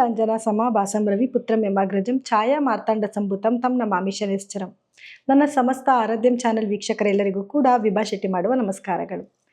ನೀಲಾಂಜನ ಸಮಾಭಾಸಂ ರವಿ ಪುತ್ರಂ ಯಮಾಗ್ರಜಂ ಛಾಯಾ ಮಾರ್ತಾಂಡ ಸಂಭುತಂ ತಂ ನಮಾಮಿ ಶನೇಶ್ಚರಂ ನನ್ನ ಸಮಸ್ತ ಆರಾಧ್ಯಂ ಚಾನೆಲ್ ವೀಕ್ಷಕರೆಲ್ಲರಿಗೂ ಕೂಡ ವಿಭಾ ಶೆಟ್ಟಿ ಮಾಡುವ ನಮಸ್ಕಾರಗಳು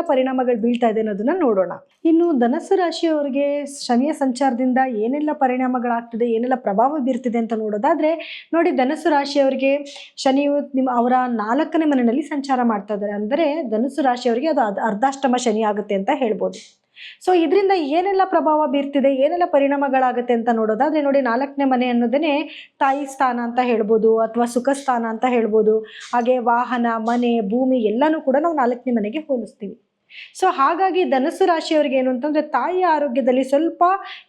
ಪರಿಣಾಮಗಳು ಬೀಳ್ತಾ ಇದೆ ಅನ್ನೋದನ್ನ ನೋಡೋಣ. ಇನ್ನು ಧನಸ್ಸು ರಾಶಿಯವರಿಗೆ ಶನಿಯ ಸಂಚಾರದಿಂದ ಏನೆಲ್ಲ ಪರಿಣಾಮಗಳಾಗ್ತಿದೆ, ಏನೆಲ್ಲ ಪ್ರಭಾವ ಬೀರ್ತಿದೆ ಅಂತ ನೋಡೋದಾದ್ರೆ, ನೋಡಿ ಧನಸ್ಸು ರಾಶಿಯವರಿಗೆ ಶನಿಯು ನಿಮ್ಮ ಅವರ ನಾಲ್ಕನೇ ಮನೆಯಲ್ಲಿ ಸಂಚಾರ ಮಾಡ್ತಾ ಇದ್ದಾರೆ. ಅಂದರೆ ಧನಸ್ಸು ರಾಶಿಯವರಿಗೆ ಅದು ಅರ್ಧ- ಅರ್ಧಾಷ್ಟಮ ಶನಿ ಆಗುತ್ತೆ ಅಂತ ಹೇಳ್ಬೋದು. ಸೊ ಇದರಿಂದ ಏನೆಲ್ಲ ಪ್ರಭಾವ ಬೀರ್ತಿದೆ, ಏನೆಲ್ಲ ಪರಿಣಾಮಗಳಾಗುತ್ತೆ ಅಂತ ನೋಡೋದಾದ್ರೆ ನೋಡಿ ನಾಲ್ಕನೇ ಮನೆ ಅನ್ನೋದೇ ತಾಯಿ ಸ್ಥಾನ ಅಂತ ಹೇಳ್ಬೋದು ಅಥವಾ ಸುಖ ಸ್ಥಾನ ಅಂತ ಹೇಳ್ಬೋದು. ಹಾಗೆ ವಾಹನ, ಮನೆ, ಭೂಮಿ ಎಲ್ಲನೂ ಕೂಡ ನಾವು ನಾಲ್ಕನೇ ಮನೆಗೆ ಹೋಲಿಸ್ತೀವಿ. ಸೊ ಹಾಗಾಗಿ ಧನಸ್ಸು ರಾಶಿಯವ್ರಿಗೆ ಏನು ಅಂತಂದರೆ ತಾಯಿಯ ಆರೋಗ್ಯದಲ್ಲಿ ಸ್ವಲ್ಪ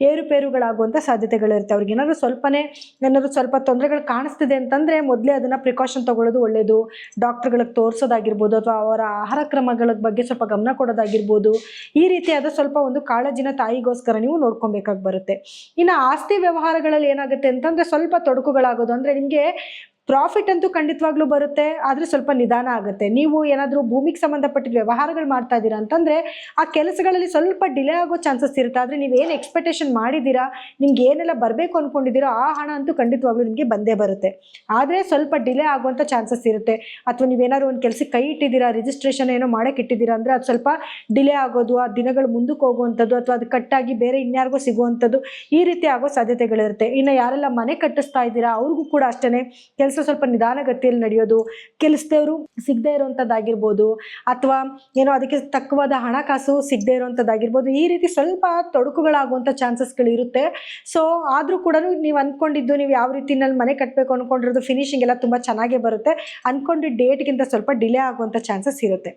ಏರುಪೇರುಗಳಾಗುವಂಥ ಸಾಧ್ಯತೆಗಳಿರುತ್ತೆ ಅವ್ರಿಗೆ ಏನಾದರೂ ಸ್ವಲ್ಪನೇ, ಏನಾದರೂ ಸ್ವಲ್ಪ ತೊಂದರೆಗಳು ಕಾಣಿಸ್ತಿದೆ ಅಂತಂದರೆ ಮೊದಲೇ ಅದನ್ನು ಪ್ರಿಕಾಷನ್ ತಗೊಳ್ಳೋದು ಒಳ್ಳೆಯದು ಡಾಕ್ಟ್ರುಗಳಿಗೆ ತೋರಿಸೋದಾಗಿರ್ಬೋದು ಅಥವಾ ಅವರ ಆಹಾರ ಕ್ರಮಗಳ ಬಗ್ಗೆ ಸ್ವಲ್ಪ ಗಮನ ಕೊಡೋದಾಗಿರ್ಬೋದು. ಈ ರೀತಿಯಾದ ಸ್ವಲ್ಪ ಒಂದು ಕಾಳಜಿನ ತಾಯಿಗೋಸ್ಕರ ನೀವು ನೋಡ್ಕೊಬೇಕಾಗಿ ಬರುತ್ತೆ. ಇನ್ನು ಆಸ್ತಿ ವ್ಯವಹಾರಗಳಲ್ಲಿ ಏನಾಗುತ್ತೆ ಅಂತಂದರೆ ಸ್ವಲ್ಪ ತೊಡಕುಗಳಾಗೋದು ಅಂದರೆ ನಿಮಗೆ ಪ್ರಾಫಿಟ್ ಅಂತೂ ಖಂಡಿತವಾಗ್ಲೂ ಬರುತ್ತೆ, ಆದರೆ ಸ್ವಲ್ಪ ನಿಧಾನ ಆಗುತ್ತೆ. ನೀವು ಏನಾದರೂ ಭೂಮಿಗೆ ಸಂಬಂಧಪಟ್ಟಿದ್ದ ವ್ಯವಹಾರಗಳು ಮಾಡ್ತಾ ಇದ್ದೀರಾ ಅಂತಂದರೆ, ಆ ಕೆಲಸಗಳಲ್ಲಿ ಸ್ವಲ್ಪ ಡಿಲೇ ಆಗೋ ಚಾನ್ಸಸ್ ಇರುತ್ತೆ. ಆದರೆ ನೀವು ಏನು ಎಕ್ಸ್ಪೆಕ್ಟೇಷನ್ ಮಾಡಿದ್ದೀರಾ ನಿಮ್ಗೆ ಏನೆಲ್ಲ ಬರಬೇಕು ಅಂದ್ಕೊಂಡಿದ್ದೀರೋ ಆ ಹಣ ಅಂತೂ ಖಂಡಿತವಾಗ್ಲೂ ನಿಮಗೆ ಬಂದೇ ಬರುತ್ತೆ. ಆದರೆ ಸ್ವಲ್ಪ ಡಿಲೇ ಆಗುವಂಥ ಚಾನ್ಸಸ್ ಇರುತ್ತೆ. ಅಥವಾ ನೀವೇನಾದ್ರು ಒಂದು ಕೆಲಸಕ್ಕೆ ಕೈ ಇಟ್ಟಿದ್ದೀರಾ ರಿಜಿಸ್ಟ್ರೇಷನ್ ಏನೋ ಮಾಡೋಕೆ ಇಟ್ಟಿದ್ದೀರಾ ಅಂದರೆ ಅದು ಸ್ವಲ್ಪ ಡಿಲೇ ಆಗೋದು, ಆ ದಿನಗಳು ಮುಂದಕ್ಕೆ ಹೋಗುವಂಥದ್ದು, ಅಥವಾ ಅದು ಕಟ್ಟಾಗಿ ಬೇರೆ ಇನ್ಯಾರಿಗೋ ಸಿಗುವಂಥದ್ದು ಈ ರೀತಿ ಆಗೋ ಸಾಧ್ಯತೆಗಳಿರುತ್ತೆ. ಇನ್ನು ಯಾರೆಲ್ಲ ಮನೆ ಕಟ್ಟಿಸ್ತಾ ಇದ್ದೀರಾ, ಅವ್ರಿಗೂ ಕೂಡ ಅಷ್ಟೇ ಕೆಲಸ ಸ್ವಲ್ಪ ನಿಧಾನಗತಿಯಲ್ಲಿ ನಡೆಯೋದು, ಕೆಲಸದವರು ಸಿಗದೆ ಇರುವಂಥದ್ದಾಗಿರ್ಬೋದು ಅಥವಾ ಏನೋ ಅದಕ್ಕೆ ತಕ್ಕವಾದ ಹಣಕಾಸು ಸಿಗದೆ ಇರುವಂಥದ್ದಾಗಿರ್ಬೋದು ಈ ರೀತಿ ಸ್ವಲ್ಪ ತೊಡಕುಗಳಾಗುವಂಥ ಚಾನ್ಸಸ್ಗಳು ಇರುತ್ತೆ. ಸೊ ಆದರೂ ಕೂಡ ನೀವು ಅಂದ್ಕೊಂಡಿದ್ದು ನೀವು ಯಾವ ರೀತಿ ರೀತಿನಲ್ಲಿ ಮನೆ ಕಟ್ಟಬೇಕು ಅಂದ್ಕೊಂಡಿರೋದು ಫಿನಿಶಿಂಗ್ ಎಲ್ಲ ತುಂಬ ಚೆನ್ನಾಗೇ ಬರುತ್ತೆ. ಅಂದ್ಕೊಂಡಿದ್ದ ಡೇಟ್ಗಿಂತ ಸ್ವಲ್ಪ ಡಿಲೇ ಆಗುವಂಥ ಚಾನ್ಸಸ್ ಇರುತ್ತೆ.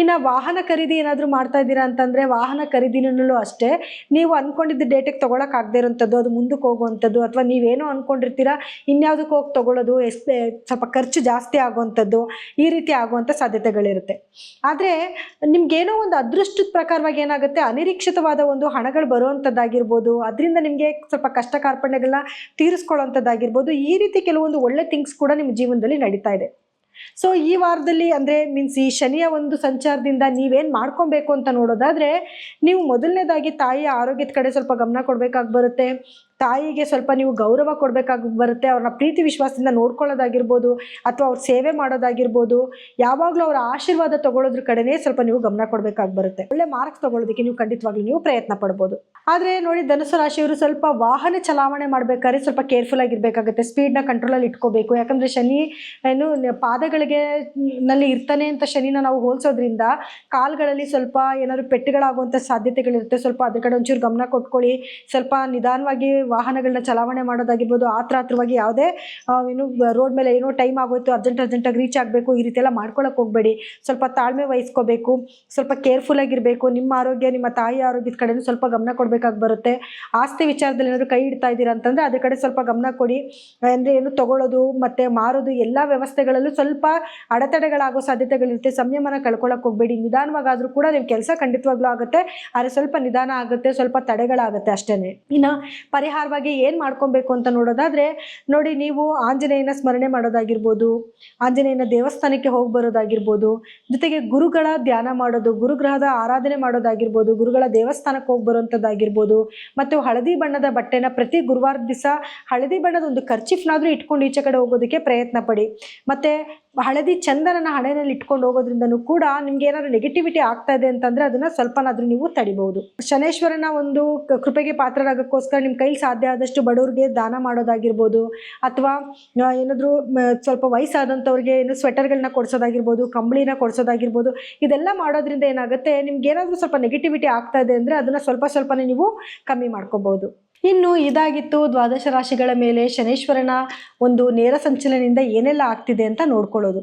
ಇನ್ನು ವಾಹನ ಖರೀದಿ ಏನಾದರೂ ಮಾಡ್ತಾ ಇದ್ದೀರಾ ಅಂತಂದರೆ ವಾಹನ ಖರೀದಿನಲ್ಲೂ ಅಷ್ಟೇ, ನೀವು ಅಂದ್ಕೊಂಡಿದ್ದ ಡೇಟಿಗೆ ತೊಗೊಳಕ್ಕೆ ಆಗದೇ ಇರೋಂಥದ್ದು ಅದು ಮುಂದಕ್ಕೆ ಹೋಗುವಂಥದ್ದು ಅಥವಾ ನೀವೇನೋ ಅಂದ್ಕೊಂಡಿರ್ತೀರಾ ಇನ್ಯಾವುದಕ್ಕೆ ಹೋಗಿ ತೊಗೊಳ್ಳೋದು ಎಸ್ ಸ್ವಲ್ಪ ಖರ್ಚು ಜಾಸ್ತಿ ಆಗುವಂಥದ್ದು ಈ ರೀತಿ ಆಗುವಂಥ ಸಾಧ್ಯತೆಗಳಿರುತ್ತೆ. ಆದರೆ ನಿಮ್ಗೇನೋ ಒಂದು ಅದೃಷ್ಟದ ಪ್ರಕಾರವಾಗಿ ಏನಾಗುತ್ತೆ, ಅನಿರೀಕ್ಷಿತವಾದ ಒಂದು ಹಣಗಳು ಬರುವಂಥದ್ದಾಗಿರ್ಬೋದು ಅದರಿಂದ ನಿಮಗೆ ಸ್ವಲ್ಪ ಕಷ್ಟ ಕಾರ್ಪಣ್ಯಗಳನ್ನ ತೀರಿಸ್ಕೊಳ್ಳೋಂಥದ್ದಾಗಿರ್ಬೋದು ಈ ರೀತಿ ಕೆಲವೊಂದು ಒಳ್ಳೆ ಥಿಂಗ್ಸ್ ಕೂಡ ನಿಮ್ಮ ಜೀವನದಲ್ಲಿ ನಡೀತಾ ಇದೆ. ಸೊ ಈ ವಾರದಲ್ಲಿ ಅಂದರೆ ಮೀನ್ಸ್ ಈ ಶನಿಯ ಒಂದು ಸಂಚಾರದಿಂದ ನೀವೇನು ಮಾಡ್ಕೊಬೇಕು ಅಂತ ನೋಡೋದಾದರೆ, ನೀವು ಮೊದಲನೇದಾಗಿ ತಾಯಿಯ ಆರೋಗ್ಯದ ಕಡೆ ಸ್ವಲ್ಪ ಗಮನ ಕೊಡಬೇಕಾಗಿ ಬರುತ್ತೆ. ತಾಯಿಗೆ ಸ್ವಲ್ಪ ನೀವು ಗೌರವ ಕೊಡಬೇಕಾಗಿ ಬರುತ್ತೆ, ಅವ್ರನ್ನ ಪ್ರೀತಿ ವಿಶ್ವಾಸದಿಂದ ನೋಡ್ಕೊಳ್ಳೋದಾಗಿರ್ಬೋದು ಅಥವಾ ಅವ್ರ ಸೇವೆ ಮಾಡೋದಾಗಿರ್ಬೋದು, ಯಾವಾಗಲೂ ಅವರ ಆಶೀರ್ವಾದ ತಗೊಳ್ಳೋದ್ರ ಕಡೆನೇ ಸ್ವಲ್ಪ ನೀವು ಗಮನ ಕೊಡಬೇಕಾಗಿ ಬರುತ್ತೆ. ಒಳ್ಳೆ ಮಾರ್ಕ್ಸ್ ತಗೊಳ್ಳೋದಕ್ಕೆ ನೀವು ಖಂಡಿತವಾಗ್ಲೂ ನೀವು ಪ್ರಯತ್ನ ಪಡ್ಬೋದು. ಆದರೆ ನೋಡಿ ಧನುಸು ರಾಶಿಯವರು ಸ್ವಲ್ಪ ವಾಹನ ಚಲಾವಣೆ ಮಾಡಬೇಕಾದ್ರೆ ಸ್ವಲ್ಪ ಕೇರ್ಫುಲ್ ಆಗಿರಬೇಕಾಗುತ್ತೆ ಸ್ಪೀಡ್ನ ಕಂಟ್ರೋಲಲ್ಲಿ ಇಟ್ಕೋಬೇಕು. ಯಾಕಂದರೆ ಶನಿ ಏನು, ಪಾದಗಳಿಗೆ ನಲ್ಲಿ ಇರ್ತಾನೆ ಅಂತ ಶನಿನ ನಾವು ಹೋಲಿಸೋದ್ರಿಂದ ಕಾಲ್ಗಳಲ್ಲಿ ಸ್ವಲ್ಪ ಏನಾದ್ರು ಪೆಟ್ಟುಗಳಾಗುವಂಥ ಸಾಧ್ಯತೆಗಳಿರುತ್ತೆ. ಸ್ವಲ್ಪ ಅದ್ರ ಕಡೆ ಒಂಚೂರು ಗಮನ ಕೊಟ್ಕೊಳ್ಳಿ, ಸ್ವಲ್ಪ ನಿಧಾನವಾಗಿ ವಾಹನಗಳನ್ನ ಚಲಾವಣೆ ಮಾಡೋದಾಗಿರ್ಬೋದು ಆತ್ರಾತ್ರವಾಗಿ ಯಾವುದೇ ಆ, ಏನು ರೋಡ್ ಮೇಲೆ ಏನೋ ಟೈಮ್ ಆಗೋಯ್ತು ಅರ್ಜೆಂಟ್ ಅರ್ಜೆಂಟಾಗಿ ರೀಚ್ ಆಗಬೇಕು ಈ ರೀತಿ ಎಲ್ಲ ಮಾಡ್ಕೊಳಕ್ಕೆ ಹೋಗಬೇಡಿ. ಸ್ವಲ್ಪ ತಾಳ್ಮೆ ವಹಿಸ್ಕೋಬೇಕು ಸ್ವಲ್ಪ ಕೇರ್ಫುಲ್ ಆಗಿರಬೇಕು ನಿಮ್ಮ ಆರೋಗ್ಯ ನಿಮ್ಮ ತಾಯಿ ಆರೋಗ್ಯದ ಕಡೆನೂ ಸ್ವಲ್ಪ ಗಮನ ಕೊಡಬೇಕಾಗಿ ಬರುತ್ತೆ. ಆಸ್ತಿ ವಿಚಾರದಲ್ಲಿ ಏನಾದರೂ ಕೈ ಇಡ್ತಾ ಇದ್ದೀರಾ ಅಂತಂದರೆ ಅದ್ರ ಕಡೆ ಸ್ವಲ್ಪ ಗಮನ ಕೊಡಿ. ಅಂದರೆ ಏನು ತಗೊಳ್ಳೋದು ಮತ್ತು ಮಾರೋದು ಎಲ್ಲ ವ್ಯವಸ್ಥೆಗಳಲ್ಲೂ ಸ್ವಲ್ಪ ಅಡೆತಡೆಗಳಾಗೋ ಸಾಧ್ಯತೆಗಳಿರುತ್ತೆ. ಸಂಯಮನ ಕಳ್ಕೊಳ್ಳೋಕೆ ಹೋಗಬೇಡಿ. ನಿಧಾನವಾಗಾದರೂ ಕೂಡ ನಿಮ್ಮ ಕೆಲಸ ಖಂಡಿತವಾಗ್ಲೂ ಆಗುತ್ತೆ. ಆದರೆ ಸ್ವಲ್ಪ ನಿಧಾನ ಆಗುತ್ತೆ ಸ್ವಲ್ಪ ತಡೆಗಳಾಗುತ್ತೆ ಅಷ್ಟೇ ಇನ್ನು ಪರಿಹಾರ ಪರಿಹಾರವಾಗಿ ಏನು ಮಾಡ್ಕೊಬೇಕು ಅಂತ ನೋಡೋದಾದರೆ, ನೋಡಿ ನೀವು ಆಂಜನೇಯನ ಸ್ಮರಣೆ ಮಾಡೋದಾಗಿರ್ಬೋದು, ಆಂಜನೇಯನ ದೇವಸ್ಥಾನಕ್ಕೆ ಹೋಗಿ ಬರೋದಾಗಿರ್ಬೋದು, ಜೊತೆಗೆ ಗುರುಗಳ ಧ್ಯಾನ ಮಾಡೋದು, ಗುರುಗ್ರಹದ ಆರಾಧನೆ ಮಾಡೋದಾಗಿರ್ಬೋದು, ಗುರುಗಳ ದೇವಸ್ಥಾನಕ್ಕೆ ಹೋಗಿ ಬರುವಂಥದ್ದಾಗಿರ್ಬೋದು ಮತ್ತು ಹಳದಿ ಬಣ್ಣದ ಬಟ್ಟೆನ ಪ್ರತಿ ಗುರುವಾರ ದಿವಸ ಹಳದಿ ಬಣ್ಣದ ಒಂದು ಖರ್ಚಿಫ್ನಾದರೂ ಇಟ್ಕೊಂಡು ಈಚೆ ಕಡೆ ಹೋಗೋದಕ್ಕೆ ಪ್ರಯತ್ನ ಪಡಿ. ಮತ್ತು ಹಳದಿ ಚಂದನನ ಹಣೆಯಲ್ಲಿ ಇಟ್ಕೊಂಡು ಹೋಗೋದ್ರಿಂದನೂ ಕೂಡ ನಿಮ್ಗೆ ಏನಾದ್ರು ನೆಗೆಟಿವಿಟಿ ಆಗ್ತಾ ಇದೆ ಅಂತಂದ್ರೆ ಅದನ್ನ ಸ್ವಲ್ಪನಾದ್ರೂ ನೀವು ತಡಿಬಹುದು ಶನೇಶ್ವರನ ಒಂದು ಕೃಪೆಗೆ ಪಾತ್ರರಾಗಕ್ಕೋಸ್ಕರ ನಿಮ್ಮ ಕೈಲಿ ಸಾಧ್ಯ ಆದಷ್ಟು ಬಡವ್ರಿಗೆ ದಾನ ಮಾಡೋದಾಗಿರ್ಬೋದು, ಅಥವಾ ಏನಾದ್ರೂ ಸ್ವಲ್ಪ ವಯಸ್ಸಾದಂಥವ್ರಿಗೆ ಏನು ಸ್ವೆಟರ್ಗಳನ್ನ ಕೊಡ್ಸೋದಾಗಿರ್ಬೋದು, ಕಂಬಳಿನ ಕೊಡ್ಸೋದಾಗಿರ್ಬೋದು, ಇದೆಲ್ಲ ಮಾಡೋದ್ರಿಂದ ಏನಾಗುತ್ತೆ, ನಿಮ್ಗೆ ಏನಾದರೂ ಸ್ವಲ್ಪ ನೆಗೆಟಿವಿಟಿ ಆಗ್ತಾ ಇದೆ ಅಂದರೆ ಅದನ್ನ ಸ್ವಲ್ಪ ಸ್ವಲ್ಪನೇ ನೀವು ಕಮ್ಮಿ ಮಾಡ್ಕೋಬಹುದು ಇನ್ನು ಇದಾಗಿತ್ತು ದ್ವಾದಶ ರಾಶಿಗಳ ಮೇಲೆ ಶನೇಶ್ವರನ ಒಂದು ನೇರ ಸಂಚಲನದಿಂದ ಏನೆಲ್ಲ ಆಗ್ತಿದೆ ಅಂತ ನೋಡ್ಕೊಳ್ಳೋದು.